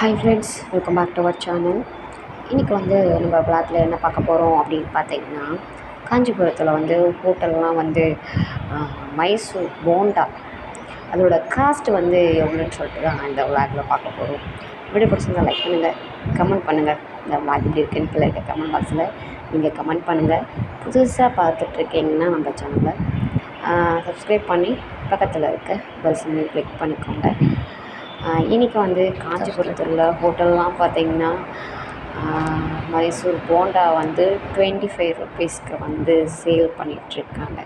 Hi friends welcome back to our channel இன்றைக்கி வந்து நம்ம விளாட்டில் என்ன பார்க்க போகிறோம் அப்படின்னு பார்த்தீங்கன்னா காஞ்சிபுரத்தில் வந்து ஹோட்டல்லாம் வந்து மைசூர் போண்டா அதோட காஸ்ட் வந்து எவ்வளோன்னு சொல்லிட்டு தான் இந்த விளாட்டில் பார்க்க போகிறோம் வீடியோ பிடிச்சிருந்தா லைக் பண்ணுங்கள் கமெண்ட் பண்ணுங்கள் இந்த விளாக் எப்படி இருக்குன்னு கீழே இருக்க கமெண்ட் பாக்ஸில் நீங்கள் கமெண்ட் பண்ணுங்கள் புதுசாக பார்த்துட்ருக்கீங்கன்னா நம்ம சேனலை சப்ஸ்கிரைப் பண்ணி பக்கத்தில் இருக்க பெல் சிம்மில் கிளிக் பண்ணிக்கோங்க. இன்றைக்கி இன்னைக்கு வந்து காஞ்சிபுரத்தில் ஹோட்டல்லாம் பார்த்தீங்கன்னா மைசூர் போண்டா வந்து டுவெண்ட்டி ஃபைவ் ருபீஸ்க்கு வந்து சேல் பண்ணிகிட்ருக்காங்க